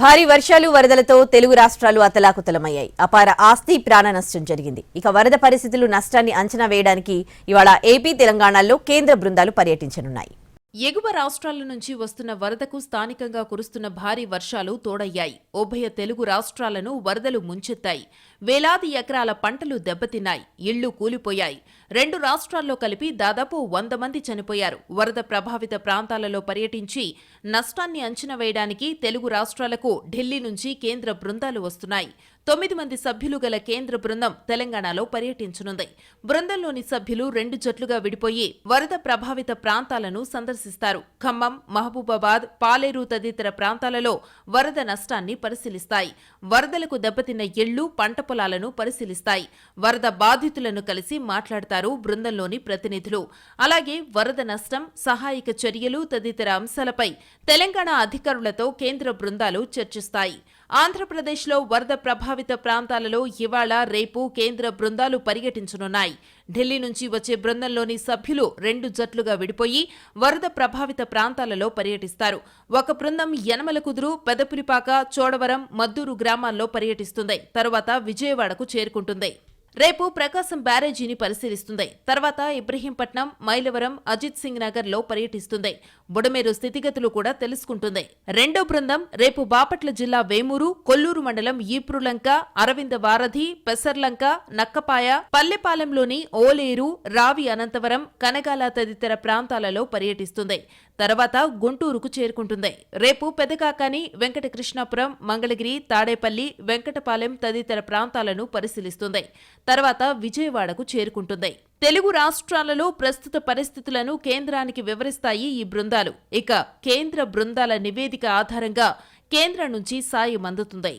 భారీ వర్షాలు వరదలతో తెలుగు రాష్ట్రాలు అతలాకుతలమయ్యాయి. అపార ఆస్తి ప్రాణ నష్టం జరిగింది. ఇక వరద పరిస్థితులు నష్టాన్ని అంచనా వేయడానికి ఇవాళ ఏపీ తెలంగాణలో కేంద్ర బృందాలు పర్యటించనున్నాయి. ఎగువ రాష్ట్రాల నుంచి వస్తున్న వరదకు స్థానికంగా కురుస్తున్న భారీ వర్షాలు తోడయ్యాయి. ఉభయ తెలుగు రాష్ట్రాలను వరదలు ముంచెత్తాయి. వేలాది ఎకరాల పంటలు దెబ్బతిన్నాయి. ఇళ్ళు కూలిపోయాయి. రెండు రాష్ట్రాల్లో కలిపి దాదాపు వంద మంది చనిపోయారు. వరద ప్రభావిత ప్రాంతాలలో పర్యటించి నష్టాన్ని అంచనా వేయడానికి తెలుగు రాష్ట్రాలకు ఢిల్లీ నుంచి కేంద్ర బృందాలు వస్తున్నాయి. తొమ్మిది మంది సభ్యులు గల కేంద్ర బృందం తెలంగాణలో పర్యటించనుంది. బృందంలోని సభ్యులు రెండు జట్లుగా విడిపోయి వరద ప్రభావిత ప్రాంతాలను సందర్శిస్తారు ఖమ్మం మహబూబాబాద్ పాలేరు తదితర ప్రాంతాలలో వరద నష్టాన్ని పరిశీలిస్తాయి. వరదలకు దెబ్బతిన్న ఇళ్ళు పంట పొలాలను పరిశీలిస్తాయి. వరద బాధితులను కలిసి మాట్లాడతారు బృందంలోని ప్రతినిధులు. అలాగే వరద నష్టం సహాయక చర్యలు తదితర అంశాలపై తెలంగాణ అధికారులతో కేంద్ర బృందాలు చర్చిస్తాయి. ఆంధ్రప్రదేశ్లో వరద ప్రభావిత ప్రాంతాలలో ఇవాళ రేపు కేంద్ర బృందాలు పర్యటించనున్నాయి. ఢిల్లీ నుంచి వచ్చే బృందంలోని సభ్యులు రెండు జట్లుగా విడిపోయి వరద ప్రభావిత ప్రాంతాలలో పర్యటిస్తారు. ఒక బృందం యనమలకుదురు పెదపులిపాక చోడవరం మద్దూరు గ్రామాల్లో పర్యటిస్తుంది. తరువాత విజయవాడకు చేరుకుంటుంది. రేపు ప్రకాశం బ్యారేజీని పరిశీలిస్తుంది. తర్వాత ఇబ్రహీంపట్నం మైలవరం అజిత్ సింగ్ నగర్లో పర్యటిస్తుంది. బుడమేరు స్థితిగతులు కూడా తెలుసుకుంటుంది. రెండో బృందం రేపు బాపట్ల జిల్లా వేమూరు కొల్లూరు మండలం ఈప్రులంక అరవింద వారధి పెసర్లంక నక్కపాయ పల్లెపాలెంలోని ఓలేరు రావి అనంతవరం కనగాల తదితర ప్రాంతాలలో పర్యటిస్తుంది. తర్వాత గుంటూరుకు చేరుకుంటుంది. రేపు పెదకాకాని వెంకటకృష్ణాపురం మంగళగిరి తాడేపల్లి వెంకటపాలెం తదితర ప్రాంతాలను పరిశీలిస్తుంది. తర్వాత విజయవాడకు చేరుకుంటుంది. తెలుగు రాష్ట్రాలలో ప్రస్తుత పరిస్థితులను కేంద్రానికి వివరిస్తాయి ఈ బృందాలు. ఇక కేంద్ర బృందాల నివేదిక ఆధారంగా కేంద్రం నుంచి సాయం అందుతుంది.